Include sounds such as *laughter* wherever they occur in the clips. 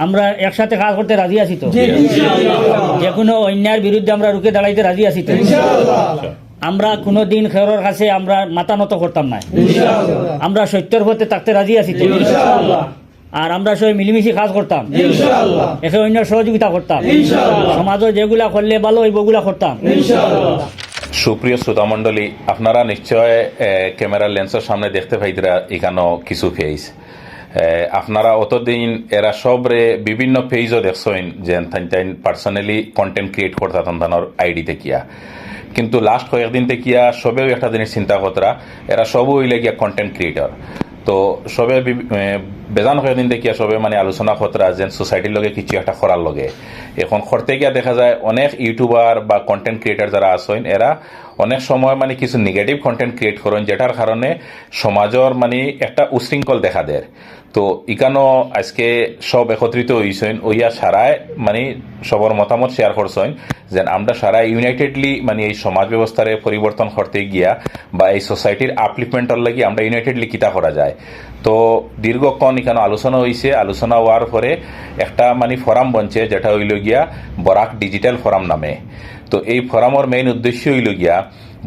আমরা একসাথে কাজ করতে রাজি আছি তো? যে কোনো অন্যায়ের বিরুদ্ধে আমরা রুখে দাঁড়াইতে রাজি আছি তো? আমরা কোনো দিন খেরোর কাছে আমরা মাথা নত করতাম না। আমরা সত্যের পথে থাকতে রাজি আছি তো? আর আমরা সবাই মিলিমিশি কাজ করতাম। একে অন্য সহযোগিতা করতাম। সমাজও যেগুলা করলে ভালো ওইগুলা করতাম। সুপ্রিয় শ্রোতা শ্রোতামণ্ডলী আপনারা নিশ্চয় এ, ক্যামেরার লেন্সের সামনে দেখতে পাইতরা এখানেও কিছু ফেজ আপনারা অতদিন এরা সবরে বিভিন্ন পেজও দেখছেন যে পার্সোনালি কন্টেন্ট ক্রিয়েট করতা তান্তানোর আইডি কিয়া। কিন্তু লাস্ট কয়েকদিন কিয়া সবেও একটা জিনিস চিন্তা করতরা, এরা সবও হইলে গিয়া কন্টেন্ট ক্রিয়েটর তো সবে বেজান কয়েকদিন দেখিয়া সবে মানে আলোচনা করতরা যে সোসাইটির লগে কিছু একটা করার লগে। এখন করতে গিয়া দেখা যায়, অনেক ইউটিউবার বা কন্টেন্ট ক্রিয়েটার যারা আছেন এরা অনেক সময় মানে কিছু নেগেটিভ কন্টেন্ট ক্রিয়েট করেন যেটার কারণে সমাজের মানে একটা উশৃঙ্খল দেখা দেয় তো ইকানো আজকে সব একত্রিত হইছেন ওইয়া সারায় মানে সবার মতামত শেয়ার করছেন যে আমরা সারা ইউনাইটেডলি মানে এই সমাজ ব্যবস্থারে পরিবর্তন করতে গিয়া বা এই সোসাইটির আপলিফমেন্টর লাগি আমরা ইউনাইটেডলি কিতা করা যায়। তো দীর্ঘক্ষণ এখানে আলোচনা হয়েছে আলোচনা হওয়ার পরে একটা মানে ফোরাম বনছে, যেটা হইল গিয়া বরাক ডিজিটাল ফোরাম নামে। তো এই ফোরামর মেইন উদ্দেশ্য হইল গিয়া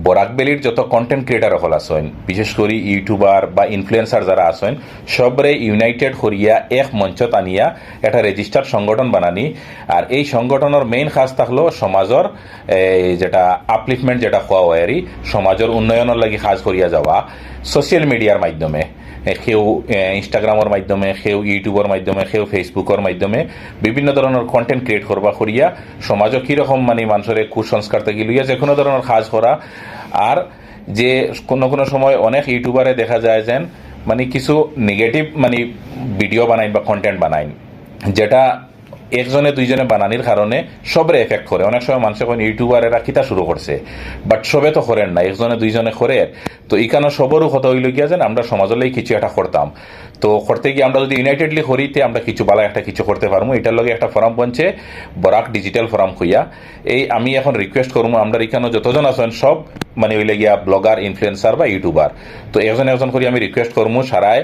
বরাকবেলির যত কন্টেন্ট ক্রিয়েটার হল আছেন, বিশেষ করে ইউটিউবার বা ইনফ্লুয়েন্সার যারা আছেন, সবরে ইউনাইটেড করিয়া এক মঞ্চত আনিয়া একটা রেজিস্টার্ড সংগঠন বানানি। আর এই সংগঠনের মেইন কাজ থাকল সমাজের যেটা আপলিফমেন্ট যেটা হওয়া হয় সমাজের উন্নয়নের লাগি কাজ করিয়া যাওয়া সোশ্যাল মিডিয়ার মাধ্যমে। কেউ ইনস্টাগ্রামের মাধ্যমে, সেও ইউটিউবের মাধ্যমে, সেও ফেসবুকের মাধ্যমে বিভিন্ন ধরনের কন্টেন্ট ক্রিয়েট করবা, করিয়া সমাজও কীরকম মানে মানুষের কুসংস্কার থেকে লইয়া যে কোনো ধরনের কাজ করা আর যে কোনো কোনো সময় অনেক ইউটিউবারে দেখা যায় যেন মানে কিছু নেগেটিভ মানে ভিডিও বানাইন বা কন্টেন্ট বানাইন যেটা একজনে দুইজনে বানানির কারণে সবরে এফেক্ট করে। অনেক সময় মানুষ এখন ইউটিউবারেরা কিতা শুরু করছে বাট সবে তো করেন না একজনে দুইজনে করে। তো ইকানো সবরও কথা হইল গিয়া যেন আমরা সমাজলেই কিছু একটা করতাম। তো করতে গিয়ে আমরা যদি ইউনাইটেডলি করিতে আমরা কিছু বালা একটা কিছু করতে পারব। এটার লগে একটা ফর্ম বনছে, বরাক ডিজিটাল ফর্ম খুইয়া এই আমি এখন রিকোয়েস্ট করব, আমরা এখানে যতজন আছেন সব মানে ওই গিয়া ব্লগার ইনফ্লুয়েন্সার বা ইউটিউবার তো একজন একজন করি আমি রিকোয়েস্ট করব সারায়।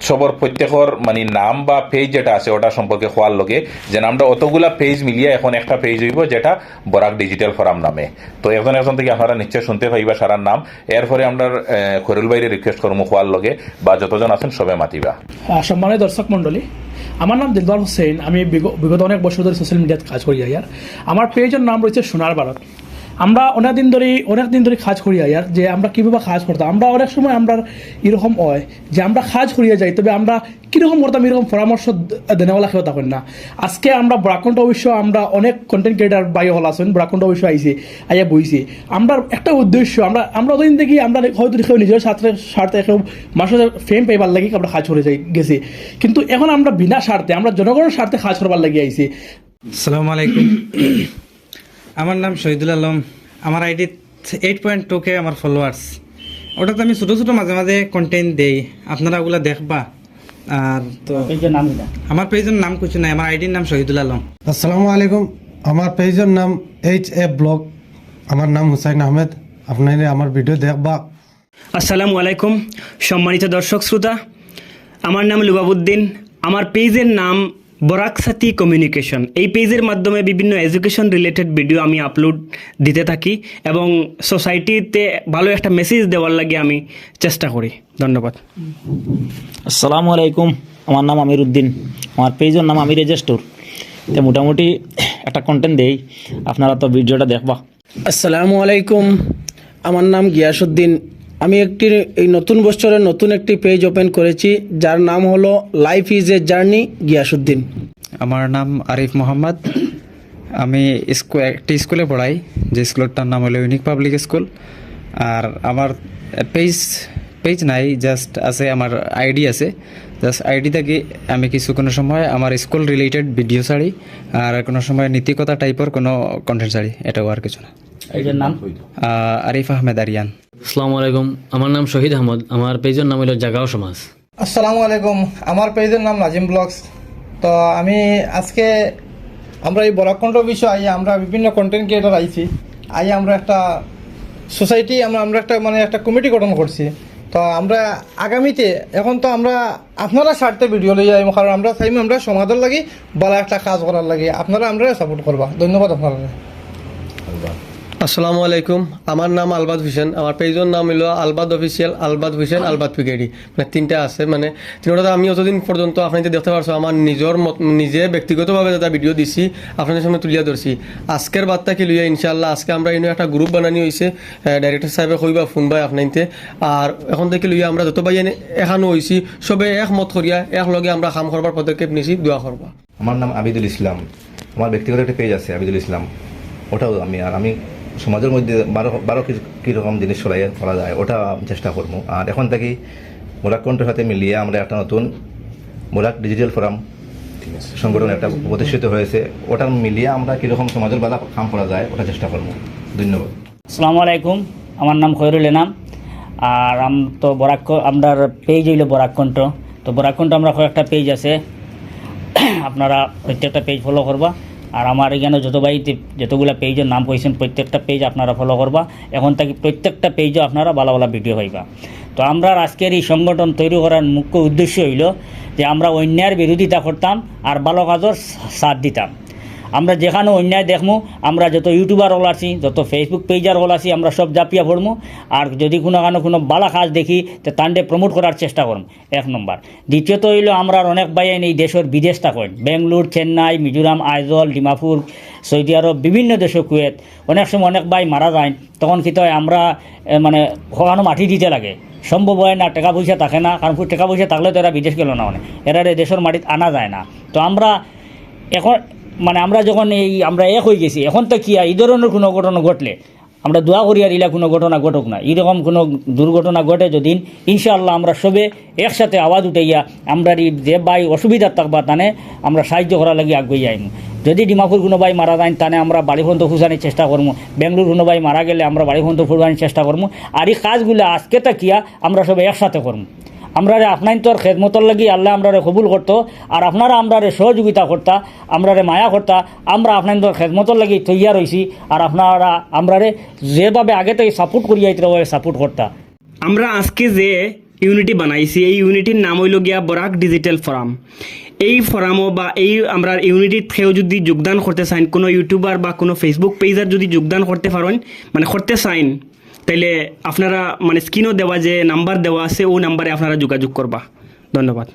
সবর প্রত্যেকর মানে নাম বা পেজ যেটা আছে ওটা সম্পর্কে হওয়ার লগে যে নামটা অতগুলা পেজ মিলিয়ে এখন একটা পেজ হইব যেটা বরাক ডিজিটাল ফোরাম নামে। তো একজন একজন থেকে আপনারা নিশ্চয় শুনতে পাইবা সারার নাম। এরপরে আমরা খরুল বাইরে রিকোয়েস্ট করব হওয়ার লগে বা যতজন আছেন সবে মাতিবা। আহ, সম্মানিত দর্শক মণ্ডলী আমার নাম দিলবার হোসেন আমি বিগ- বিগত অনেক বছর ধরে সোশ্যাল মিডিয়াতে কাজ করি আর আমার পেজের নাম রয়েছে সোনার ভারত আমরা অনেক দিন ধরে অনেক দিন ধরে কাজ করি আর যে আমরা কীভাবে কাজ করতাম। আমরা অনেক সময় আমরা এরকম হয় যে আমরা কাজ করিয়া যাই তবে আমরা কীরকম করতাম এরকম পরামর্শ দেনেওয়ালা কেউ তখন না। আজকে আমরা ব্রাকণ্ড অবশ্য আমরা অনেক কন্টেন্ট ক্রিয়েটার বাই হল আছেন ব্রাকণ্ড অবশ্য আইছে আইয়া বইছে। আমরা একটা উদ্দেশ্য আমরা আমরা ওদিন দেখি আমরা হয়তো কেউ নিজের স্বার্থে স্বার্থে কেউ মানুষের ফেম পাইবার লাগি আমরা কাজ করে যাই গেছি। কিন্তু এখন আমরা বিনা স্বার্থে আমরা জনগণের স্বার্থে কাজ করবার লাগি আইছি। আসসালামু আলাইকুম। *coughs* আমার নাম শহীদুল আলম। আমার আইডি এইট পয়েন্ট টু কে আমার ফলোয়ার্স ওটাতে আমি ছোটো ছোটো মাঝে মাঝে কন্টেন্ট দেই। আপনারা ওগুলা দেখবা। আর তো আমার পেজের নাম কিছু নাই আমার আইডির নাম শহীদুল আলম। আসসালামু আলাইকুম। আমার পেজের নাম এইচ এ ব্লগ আমার নাম হুসাইন আহমেদ। আপনারা আমার ভিডিও দেখবা। আসসালামু আলাইকুম সম্মানিত দর্শক শ্রোতা। আমার নাম লুবাবুদ্দিন। আমার পেজের নাম বরাক সাথী কমিউনিকেশন এই পেজের মাধ্যমে বিভিন্ন এডুকেশন রিলেটেড ভিডিও আমি আপলোড দিতে থাকি এবং সোসাইটিতে ভালো একটা মেসেজ দেওয়ার লাগে আমি চেষ্টা করি। ধন্যবাদ। আসসালামু আলাইকুম। আমার নাম আমির উদ্দিন আমার পেজের নাম আমির রেজিস্টোর তো মোটামুটি একটা কন্টেন্ট দেই। আপনারা তো ভিডিওটা দেখবা। আসসালামু আলাইকুম। আমার নাম গিয়াসুদ্দিন আমি একটি এই নতুন বছরের নতুন একটি পেজ ওপেন করেছি যার নাম হলো life is a journey Giasuddin আমার নাম আরিফ মোহাম্মদ। আমি স্কুল একটি স্কুলে পড়াই যে স্কুলটার নাম হলো ইউনিক পাবলিক স্কুল আর আমার পেজ পেজ নাই জাস্ট আছে আমার আইডি আছে। জাস্ট আইডি থেকে আমি কিছু কোনো সময় আমার স্কুল রিলেটেড ভিডিও ছাড়ি আর কোনো সময় নীতিকতা টাইপের কোনো কন্টেন্ট ছাড়ি এটাও আর কিছু না। নাম? আরিফ আহমেদ আরিয়ান। আসসালামু আলাইকুম। আমার নাম শহীদ আহমদ। আমার পেজের নাম হলো জাগাও সমাজ। আসসালামু আলাইকুম। আমার পেজের নাম নাজিম ব্লগস। তো আমি আজকে আমরা এই বরাকণ্ঠ বিষয় আই আমরা বিভিন্ন কন্টেন্ট ক্রিয়েটার আইছি। আই আমরা একটা সোসাইটি আমরা আমরা একটা মানে একটা কমিটি গঠন করছি। তো আমরা আগামীতে এখন তো আমরা আপনারা স্বার্থে ভিডিও লই যাই কারণ আমরা চাইম আমরা সমাজের লাগি বলা একটা কাজ করার লাগে। আপনারা আমরা সাপোর্ট করবা। ধন্যবাদ আপনারা। আসসালামু আলাইকুম। আমার নাম আলবাদ হোসেন। আমার পেজের নাম হলো আলবাদ অফিসিয়াল আলবাদ হোসেন আলবাদ পিকেডি মানে তিনটা আছে মানে তিনটা আমি অতদিন পর্যন্ত আপনাদের দেখতে পারছ, আমার নিজের নিজে ব্যক্তিগতভাবে যেটা ভিডিও দিছি, আপনাদের সামনে তুলিয়া ধরছি। আজকের বার্তা কি লইয়া ইনশাল্লাহ আজকে আমরা এনে একটা গ্রুপ বানানি হয়েছে ডাইরেক্টর সাহেবে কইবা ফোন বাই আপনাইতে আর এখন থেকে লইয়া আমরা যত এনে এখানো হয়েছি সবে একমত করিয়া, একলগে আমরা কাম করবার পদক্ষেপ নিছি, দোয়া করবা। আমার নাম আবিদুল ইসলাম। আমার ব্যক্তিগত একটা পেজ আছে, আবিদুল ইসলাম। ওটাও আমি, আর আমি সমাজের মধ্যে বারো বারো কিছু কীরকম জিনিস ছড়াই করা যায় ওটা আমি চেষ্টা করব। আর এখন থেকে মোরাক কণ্ঠের সাথে মিলিয়ে আমরা একটা নতুন মোরাক ডিজিটাল ফোরাম সংগঠন একটা প্রতিষ্ঠিত হয়েছে ওটা মিলিয়ে আমরা কীরকম সমাজের বেলা কাম করা যায় ওটা চেষ্টা করব। ধন্যবাদ। আসসালামু আলাইকুম আমার নাম খয়রুল এনাম আর আম তো বরাক আমরা পেজ হইল বরাককণ্ঠ তো বরাককণ্ঠ আমরা কয়েকটা পেজ আছে *clears throat* আপনারা প্রত্যেকটা পেজ ফলো করবা। আর আমার এখানে যত ভাই যতগুলো পেজের নাম কইছেন, প্রত্যেকটা পেজ আপনারা ফলো করবা। এখন থেকে প্রত্যেকটা পেজও আপনারা ভালো ভালো ভিডিও পাইবা। তো আমরা আজকের এই সংগঠন তৈরি করার মুখ্য উদ্দেশ্য হইল যে আমরা অন্যায়ের বিরোধিতা করতাম আর ভালো কাজের সাথ দিতাম। আমরা যেখানে অন্যায় দেখমু, আমরা যত ইউটিউবার হল আছি, যত ফেসবুক পেজার হল আছি, আমরা সব জাপিয়া পড়মু আর যদি কোনো কারণে কোনো বালা কাজ দেখি, তো তান্ডে প্রমোট করার চেষ্টা করম। এক নম্বর। দ্বিতীয়ত হইল, আমরা অনেক বাইন এই দেশের বিদেশ থাকেন বেঙ্গলোর, চেন্নাই, মিজোরাম, আইজল, ডিমাপুর, সৌদি আরব, বিভিন্ন দেশে কুয়েত। অনেক সময় অনেক বাই মারা যায়, তখন কি হয়, আমরা মানে হওয়ানো মাটি দিতে লাগে। সম্ভব হয় না, টাকা পয়সা থাকে না, কারণ টাকা পয়সা থাকলে তো এরা বিদেশ গেল না মানে। এরা দেশের মাটিতে আনা যায় না। তো আমরা এখন মানে আমরা যখন এই, আমরা এক হয়ে গেছি, এখন তো কি এই ধরনের কোনো ঘটনা ঘটলে? আমরা দোয়া করি আর ইলা কোনো ঘটনা ঘটুক না। এরকম কোনো দুর্ঘটনা ঘটে যদি, ইনশাআল্লাহ আমরা সবে একসাথে আওয়াজ উঠাইয়া আমরা যে ভাই অসুবিধা থাকবা তানে আমরা সাহায্য করার লাগে আগুয়ে যাইম। যদি ডিমাপুর কোনো ভাই মারা যায় তানে আমরা বাড়ি পর্যন্ত খুঁজানির চেষ্টা করব বেঙ্গলোর কোনো ভাই মারা গেলে আমরা বাড়ি পর্যন্ত ফুরবানির চেষ্টা করব আর এই কাজগুলো আজকে তাকিয়া আমরা সবাই একসাথে করব আমরা আপনার তোর খেদমতর লাগি আল্লাহ আমরা কবুল করতো, আর আপনারা আমরা সহযোগিতা করতা আমরা মায়া করতা, আমরা আপনার তোর খেদমতর লাগি তৈয়ার হয়েছি আর আপনারা আমরা যেভাবে আগে থেকে সাপোর্ট করিয়া সাপোর্ট করতা। আমরা আজকে যে ইউনিটি বানাইছি, এই ইউনিটির নাম হইল গিয়া বরাক ডিজিটাল ফোরাম এই ফোরামও বা এই আমরা ইউনিটির থেকেও যদি যোগদান করতে চাইন, কোনো ইউটিউবার বা কোনো ফেসবুক পেজার যদি যোগদান করতে পারেন মানে করতে চাইন তাইলে আপনারা মানে স্ক্রিনও দেওয়া যে নাম্বার দেওয়া আছে, ও নাম্বারে আপনারা যোগাযোগ করবা। ধন্যবাদ।